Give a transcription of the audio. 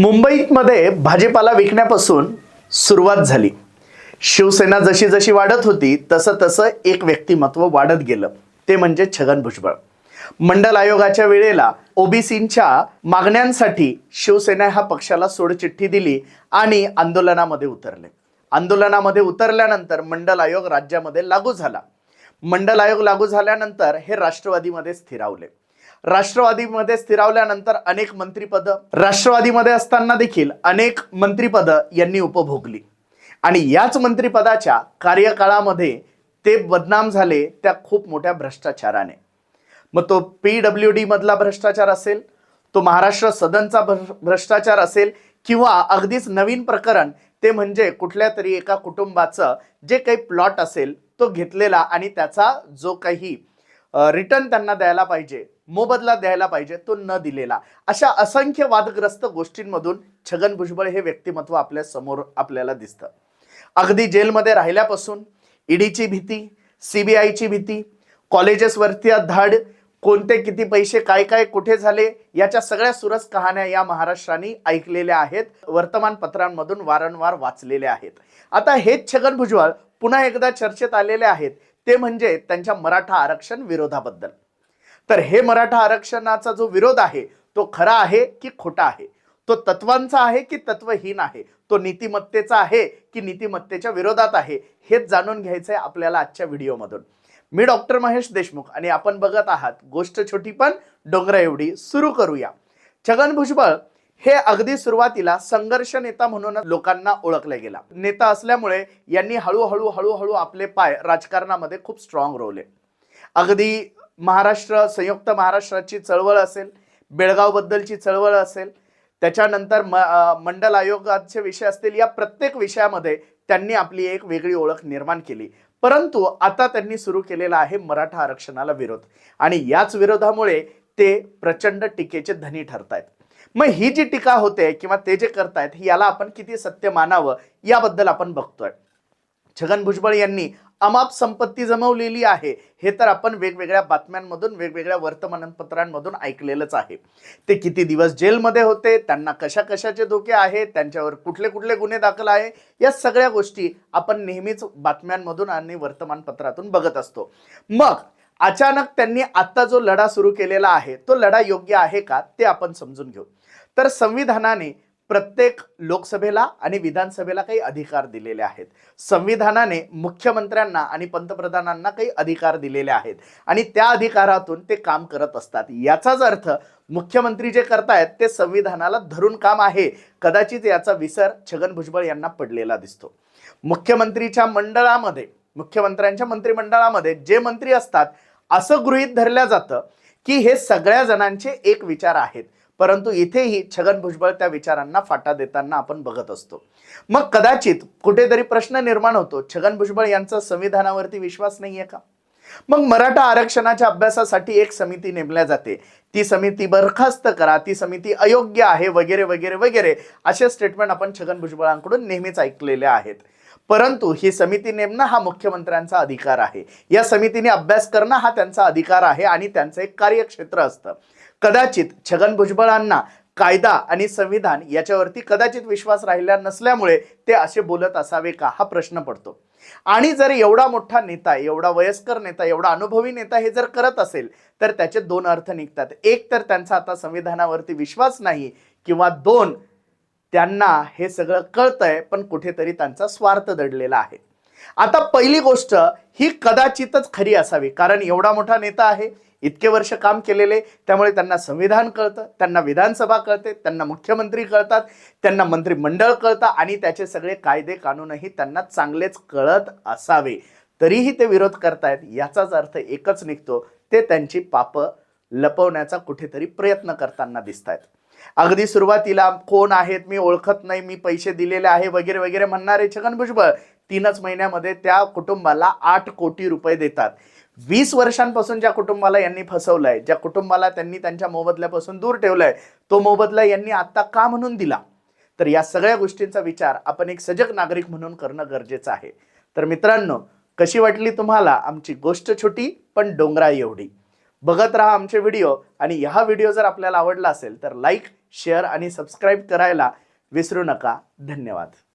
मुंबईमध्ये भाजीपाला विकण्यापासून सुरुवात झाली. शिवसेना जशी जशी वाढत होती तसं तसं एक व्यक्तिमत्व वाढत गेलं. ते म्हणजे छगन भुजबळ. मंडल आयोगाच्या वेळेला ओबीसींच्या मागण्यांसाठी शिवसेना ह्या पक्षाला सोडचिठ्ठी दिली आणि आंदोलनामध्ये उतरले. आंदोलनामध्ये उतरल्यानंतर मंडल आयोग राज्यामध्ये लागू झाला. मंडल आयोग लागू झाल्यानंतर हे राष्ट्रवादीमध्ये स्थिरावले. राष्ट्रवादीमध्ये स्थिरावल्यानंतर अनेक मंत्रीपद राष्ट्रवादीमध्ये असताना देखील अनेक मंत्रीपद यांनी उपभोगली. आणि याच मंत्रिपदाच्या कार्यकाळामध्ये ते बदनाम झाले त्या खूप मोठ्या भ्रष्टाचाराने. मग तो पी डब्ल्यू डी मधला भ्रष्टाचार असेल तो महाराष्ट्र सदनचा भ्र- भ्रष्टाचार असेल किंवा अगदीच नवीन प्रकरण ते म्हणजे कुठल्या तरी एका कुटुंबाचं जे काही प्लॉट असेल तो घेतलेला आणि त्याचा जो काही रिटर्न त्यांना द्यायला पाहिजे मोबदला द्यायला पाहिजे तो न दिलेला. अशा असंख्य वादग्रस्त गोष्टींमधून छगन भुजबळ हे व्यक्तिमत्व आपल्यासमोर आपल्याला दिसतं. अगदी जेलमध्ये राहिल्यापासून ईडीची भीती सीबीआयची भीती कॉलेजेसवरती धाड कोणते किती पैसे काय काय कुठे झाले याच्या सगळ्या सुरस कहाण्या या महाराष्ट्राने ऐकलेल्या आहेत वर्तमानपत्रांमधून वारंवार वाचलेल्या आहेत. आता हेच छगन भुजबळ पुन्हा एकदा चर्चेत आलेले आहेत ते म्हणजे त्यांच्या मराठा आरक्षण विरोधाबद्दल. तर हे मराठा आरक्षणाचा जो विरोध आहे तो खरा आहे की खोटा आहे? तो तत्वांचा आहे की तत्वहीन आहे? तो नीतिमत्तेचा आहे की नीतिमत्तेच्या विरोधात आहे? हेच जाणून घ्यायचं आहे आपल्याला आजच्या व्हिडिओमधून. मी डॉक्टर महेश देशमुख आणि आपण बघत आहात गोष्ट छोटी पण डोंगरा एवढी सुरू करूया. छगन भुजबळ हे अगदी सुरुवातीला संघर्ष नेता म्हणून लोकांना ओळखला गेला. नेता असल्यामुळे यांनी हळूहळू हळूहळू आपले पाय राजकारणामध्ये खूप स्ट्रॉंग रोवले. अगदी महाराष्ट्र संयुक्त महाराष्ट्राची चळवळ असेल बेळगावबद्दलची चळवळ असेल त्याच्यानंतर म मंडल आयोगाचे विषय असतील या प्रत्येक विषयामध्ये त्यांनी आपली एक वेगळी ओळख निर्माण केली. परंतु आता त्यांनी सुरू केलेला आहे मराठा आरक्षणाला विरोध. आणि याच विरोधामुळे ते प्रचंड टीकेचे धनी ठरतायत. मग ही जी टीका होते किंवा ते जे करतायत याला आपण किती सत्य मानावं याबद्दल आपण बघतोय. छगन भुजबळ यांनी अमाप संपत्ती जमवलेली आहे. हे तर आपण वेगवेगळ्या बातम्यांमधून वेगवेगळ्या वर्तमानपत्रांमधून ऐकलेलंच आहे. ते किती दिवस जेलमध्ये होते त्यांना कशा कशाचे धोके आहेत त्यांच्यावर कुठले कुठले गुन्हे दाखल आहे या सगळ्या गोष्टी आपण नेहमीच बातम्यांमधून आणि वर्तमानपत्रातून बघत असतो. मग अचानक त्यांनी आता जो लढा सुरू केलेला आहे तो लढा योग्य आहे का ते आपण समजून घेऊ. तर संविधानाने प्रत्येक लोकसभेला आणि विधानसभेला काही अधिकार दिलेले आहेत. संविधानाने मुख्यमंत्र्यांना आणि पंतप्रधानांना काही अधिकार दिलेले आहेत. आणि त्या अधिकारातून ते काम करत असतात. याचाच अर्थ मुख्यमंत्री जे करतायत ते संविधानाला धरून काम आहे. कदाचित याचा विसर छगन भुजबळ यांना पडलेला दिसतो. मुख्यमंत्रीच्या मंडळामध्ये मुख्यमंत्र्यांच्या मंत्रिमंडळामध्ये जे मंत्री असतात असं गृहीत धरलं जातं की हे सगळ्या जणांचे एक विचार आहेत. परंतु इथेही छगन भुजबळ त्या विचारांना फाटा देताना आपण बघत असतो. मग कदाचित कुठेतरी प्रश्न निर्माण होतो छगन भुजबळ यांचा संविधानावरती विश्वास नाहीये का? मग मराठा आरक्षणाच्या अभ्यासासाठी एक समिती नेमल्या जाते. ती समिती बरखास्त करा ती समिती अयोग्य आहे वगैरे वगैरे वगैरे असे स्टेटमेंट आपण छगन भुजबळांकडून नेहमीच ऐकलेले आहेत. परंतु ही समिती नेमणं हा मुख्यमंत्र्यांचा अधिकार आहे. या समितीने अभ्यास करणं हा त्यांचा अधिकार आहे आणि त्यांचं एक कार्यक्षेत्र असतं. कदाचित छगन भुजबळांना कायदा आणि संविधान याच्यावरती कदाचित विश्वास राहिला नसल्यामुळे ते असे बोलत असावे का? हा प्रश्न पडतो. आणि जर एवढा मोठा नेता एवढा वयस्कर नेता एवढा अनुभवी नेता हे जर करत असेल तर त्याचे दोन अर्थ निघतात. एक तर त्यांचा आता संविधानावरती विश्वास नाही किंवा दोन त्यांना हे सगळं कळतंय पण कुठेतरी त्यांचा स्वार्थ दडलेला आहे. आता पहिली गोष्ट ही कदाचितच खरी असावी कारण एवढा मोठा नेता आहे इतके वर्ष काम केलेले त्यामुळे त्यांना संविधान कळतं त्यांना विधानसभा कळते त्यांना मुख्यमंत्री कळतात त्यांना मंत्रिमंडळ कळतं आणि त्याचे सगळे कायदे कानूनही त्यांना चांगलेच कळत असावे. तरीही ते विरोध करतायत याचाच अर्थ एकच निघतो ते त्यांची पापं लपवण्याचा कुठेतरी प्रयत्न करताना दिसत आहेत अगदी सुरुवातीला कोण आहेत? मी ओळखत नाही मी पैसे दिलेले आहे वगैरे वगैरे म्हणणारे छगन भुजबळ तीनच महिन्यामध्ये त्या कुटुंबाला आठ कोटी रुपये देतात. वीस वर्षांपासून ज्या कुटुंबाला यांनी फसवलंय ज्या कुटुंबाला त्यांनी त्यांच्या मोबदल्यापासून दूर ठेवलंय तो मोबदला यांनी आता का म्हणून दिला? तर या सगळ्या गोष्टींचा विचार आपण एक सजग नागरिक म्हणून करणं गरजेचं आहे. तर मित्रांनो कशी वाटली तुम्हाला आमची गोष्ट छोटी पण डोंगरा एवढी? बघत राहा आमचे व्हिडिओ. आणि हा व्हिडिओ जर आपल्याला आवडला असेल तर लाईक शेअर आणि सबस्क्राईब करायला विसरू नका. धन्यवाद.